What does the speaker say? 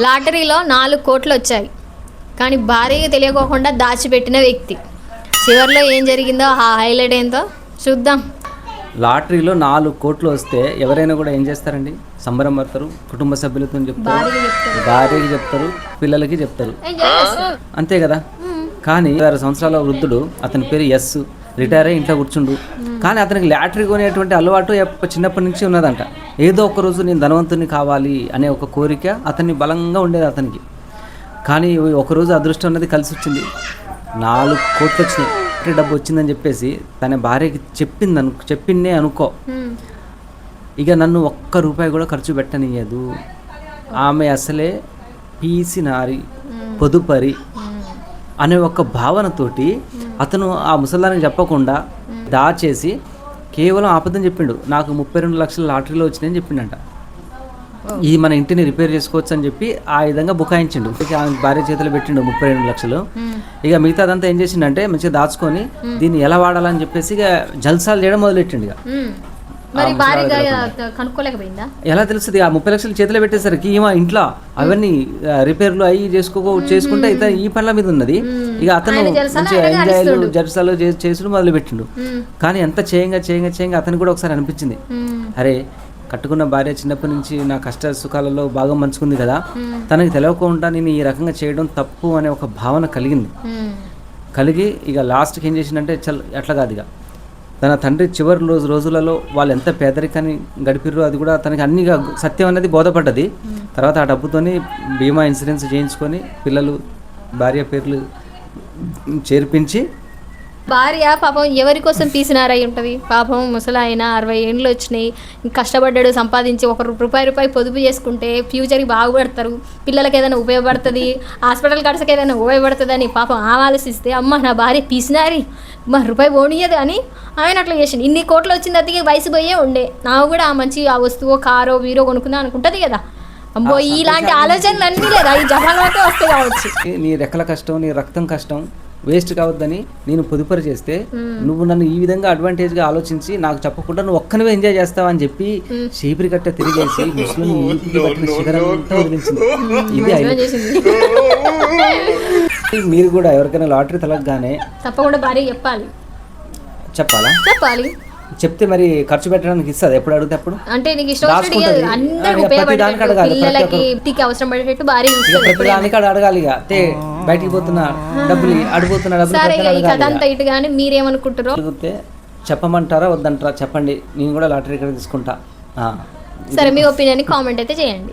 లాటరీలో నాలుగు కోట్లు వచ్చాయి. కానీ భార్యకి తెలియకోకుండా దాచిపెట్టిన వ్యక్తి. చివరిలో ఏం జరిగిందో ఆ హైలైట్ ఏందో చూద్దాం. లాటరీలో నాలుగు కోట్లు వస్తే ఎవరైనా కూడా ఏం చేస్తారండి? సంబరం పడతారు కుటుంబ సభ్యులతో చెప్తారు భార్యకి చెప్తారు. పిల్లలకి చెప్తారు. అంతే కదా? కానీ ఆరు సంవత్సరాల వృద్ధుడు అతని పేరు ఎస్ రిటైర్ అయ్యి ఇంట్లో కూర్చుండు. కానీ అతనికి లాటరీ కొనేటువంటి అలవాటు చిన్నప్పటి నుంచి ఉన్నదంట. ఏదో ఒక రోజు నేను ధనవంతుని కావాలి అనే ఒక కోరిక అతన్ని బలంగా ఉండేది అతనికి. కానీ ఒకరోజు అదృష్టం అనేది కలిసి వచ్చింది. నాలుగు కోట్లు వచ్చినాయి. డబ్బు వచ్చిందని చెప్పేసి తన భార్యకి చెప్పింది అను చెప్పిందే అనుకో. ఇక నన్ను ఒక్క రూపాయి కూడా ఖర్చు పెట్టనియదు ఆమె అసలే పీసి నారి పొదుపరి అనే ఒక భావనతోటి అతను ఆ ముసలానికి చెప్పకుండా దాచేసి కేవలం ఆపదని చెప్పిండు. నాకు ముప్పై రెండు లక్షల లాటరీలో వచ్చినాయని చెప్పిండంట. ఇది మన ఇంటిని రిపేర్ చేసుకోవచ్చు అని చెప్పి ఆ విధంగా బుకాయించిండు. ఆమె భార్య చేతిలో పెట్టిండు ముప్పై రెండు లక్షలు. ఇక మిగతాదంతా ఏం చేసిండంటే మంచిగా దాచుకొని దీన్ని ఎలా వాడాలని చెప్పేసి ఇక జల్సాలు చేయడం మొదలెట్టిండు ఇక. ఎలా తెలుస్తుంది? ఆ ముప్పై లక్షలు చేతిలో పెట్టేసరికి ఈమె ఇంట్లో అవన్నీ రిపేర్లు అవి చేసుకో చేసుకుంటే ఇతను ఈ పనుల మీద ఉన్నది. ఇక అతను ఎంజాయ్లు జల్సాలు చే- చేసుడు మొదలు పెట్టిండు. కానీ ఎంత చేయంగా చేయంగా చేయంగా అతను కూడా ఒకసారి అనిపించింది. అరే కట్టుకున్న భార్య చిన్నప్పటి నుంచి నా కష్ట సుఖాలలో భాగం పంచుకుంది కదా. తనకి తెలియకుండా నేను ఈ రకంగా చేయడం తప్పు అనే ఒక భావన కలిగింది. కలిగి ఇక లాస్ట్కి ఏం చేసిందంటే చల్ అట్లా కాదు ఇక. తన తండ్రి చివరి రోజు రోజులలో వాళ్ళు ఎంత పేదరికాన్ని గడిపిర్రో అది కూడా తనకి అన్ని సత్యం అనేది బోధపడ్డది. తర్వాత ఆ డబ్బుతోని బీమా ఇన్సూరెన్స్ చేయించుకొని పిల్లలు భార్య పేర్లు చేర్పించి భార్య పాపం ఎవరి కోసం తీసినారై ఉంటుంది? పాపం ముసలాయన అరవై ఏండ్లు వచ్చినాయి. కష్టపడ్డాడు సంపాదించి ఒక రూపాయి రూపాయి పొదుపు చేసుకుంటే ఫ్యూచర్కి బాగుపడతారు. పిల్లలకి ఏదైనా ఉపయోగపడుతుంది? హాస్పిటల్ ఖర్చుకి ఏదైనా ఉపయోగపడుతుంది అని పాపం ఆలోచిస్తే అమ్మ నా భార్య పీసినారి మా రూపాయి పోనీయదు అని ఆయన అట్లా చేసింది ఇన్ని కోట్లు వచ్చింది అతికి వయసు పోయే ఉండే. నాకు కూడా ఆ మంచి ఆ వస్తువు కారో వీరో కొనుక్కుందా అనుకుంటుంది కదా. అమ్మో ఇలాంటి ఆలోచనలు అన్నీ లేదా ఈ జపాన్లోకే వస్తాయి కావచ్చు. నీ రెక్కల కష్టం నీ రక్తం కష్టం వేస్ట్ కావద్దని నేను పొదుపరి చేస్తే నువ్వు నన్ను ఈ విధంగా అడ్వాంటేజ్గా ఆలోచించి నాకు చెప్పకుండా నువ్వు ఒక్కనివే ఎంజాయ్ చేస్తావా అని చెప్పి చీపిరి కట్ట తిరిగేసి ముస్లిం నీటికి పట్టిన శిఖరం అంతా వదిలించింది. ఇది మీరు కూడా ఎవరికైనా లాటరీ తలగగానే తప్పకుండా భార్య చెప్పాలి. చెప్పాలా? చెప్పాలి. చెప్తే మరి ఖర్చు పెట్టడానికి ఇస్తుంది. ఎప్పుడు అడిగితే అప్పుడు? అంటే నీకు ఇష్టం. అందరికి ఉపయోగపడేటట్టు పిల్లలకి. ఇంటికి అవసరం పడేటట్టు చూస్తుంది ప్రతి దానికి అడగాలి ఇక. తే బయటికి పోతున్నా డబ్బులు అడిపోతున్నా డబ్బులు సరే ఈ కథ అంతా ఇటు కానీ మీరేమనుకుంటారో. అడిగితే చెప్పమంటారా? వద్దంటారా? చెప్పండి. నేను కూడా లాటరీ ఇక్కడ తీసుకుంటా. ఆ. సరే మీ ఒపీనియన్ కామెంట్ అయితే చేయండి.